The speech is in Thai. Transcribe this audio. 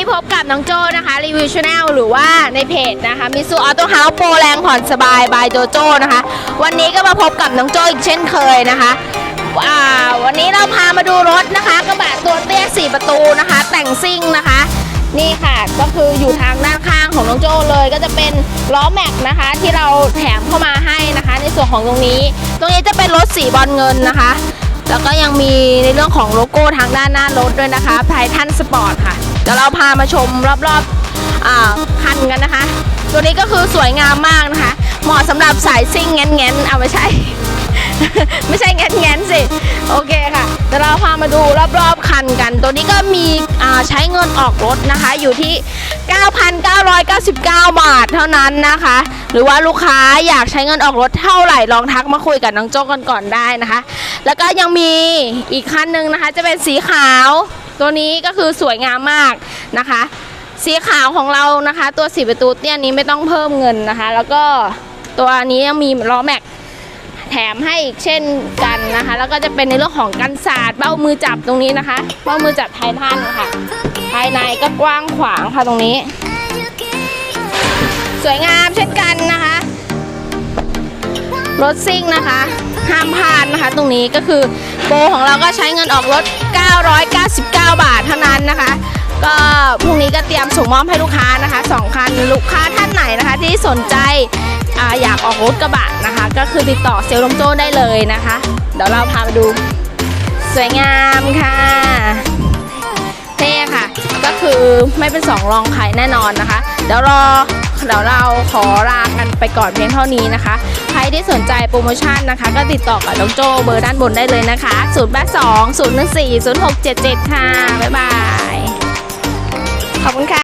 นี้พบกับน้องโจนะคะรีวิวชาแนลหรือว่าในเพจนะคะมิซูออโต้เฮาส์โปรแรงผ่อนสบายบายโจโจ้นะคะ วันนี้ก็มาพบกับน้องโจอีกเช่นเคยนะคะอ่าวันนี้เราพามาดูรถนะคะกระบะตัวเตี้ย4ประตูนะคะ แต่งซิ่งนะคะ นี่ค่ะก็คืออยู่ทางด้านข้างของน้องโจเลยก็จะเป็นล้อแม็กนะคะ ที่เราแถมเข้ามาให้นะคะ ในส่วนของตรงนี้ ตรงนี้จะเป็นรถสีบอลเงินนะคะ แล้วก็ยังมีในเรื่องของโลโก้ทางด้านหน้ารถด้วยนะคะไททันสปอร์ตค่ะ เดี๋ยวเราพามาชมรอบๆอ่าคันกันนะคะ ตัวนี้ก็คือสวยงามมากนะคะ เหมาะสำหรับสายซิ่งแง้นๆเอาไม่ใช่ ไม่ใช่แง้นๆสิโอเคค่ะเดี๋ยวเราพามาดูรอบๆคันกัน ตัวนี้ก็มีใช้เงินออกรถนะคะอยู่ที่ 9,999 บาทเท่านั้นนะคะ หรือว่าลูกค้าอยากใช้เงินออกรถเท่าไหร่ลองทักมาคุยกับน้องโจ้กันก่อนได้นะคะ แล้วก็ยังมีอีกคันหนึ่งนะคะจะเป็นสีขาว ตัวนี้ก็คือสวยงามมากนะคะ สีขาวของเรานะคะ ตัวสีประตูเตี้ยนี้ไม่ต้องเพิ่มเงินนะคะ แล้วก็ตัวนี้ยังมีล้อแม็กแถมให้อีกเช่นกันนะคะ แล้วก็จะเป็นในเรื่องของกันศาสตร์เบ้ามือจับตรงนี้นะคะ เบ้ามือจับไททันค่ะ ภายในก็กว้างขวางค่ะตรงนี้ สวยงามเช่นกันนะคะ รถซิ่งนะคะ ห้ามพลาดนะคะ ตรงนี้ก็คือโปรของเราก็ใช้เงินออกรถ 999 บาทเท่านั้นนะคะ ก็พรุ่งนี้ก็เตรียมส่งมอบให้ลูกค้านะคะสองคันลูกค้าท่านไหนนะคะ ที่สนใจออยากออกรถกระบะนะคะ ก็คือติดต่อเซลล์ลมโจ้ได้เลยนะคะ เดี๋ยวเราพาไปดู สวยงามค่ะเท่ค่ะ ก็คือไม่เป็นสองรองใครแน่นอนนะคะ เดี๋ยวรอเดี๋ยวเราขอลากันไปก่อนเพียงเท่านี้นะคะ รที่สนใจโปรโมชั่นนะคะ ก็ติดต่อกับน้องโจเบอร์ด้านบนได้เลยนะคะ0 8 2 0 1 4 0 6 7 7 ค่ะ บ๊ายบาย ขอบคุณค่ะ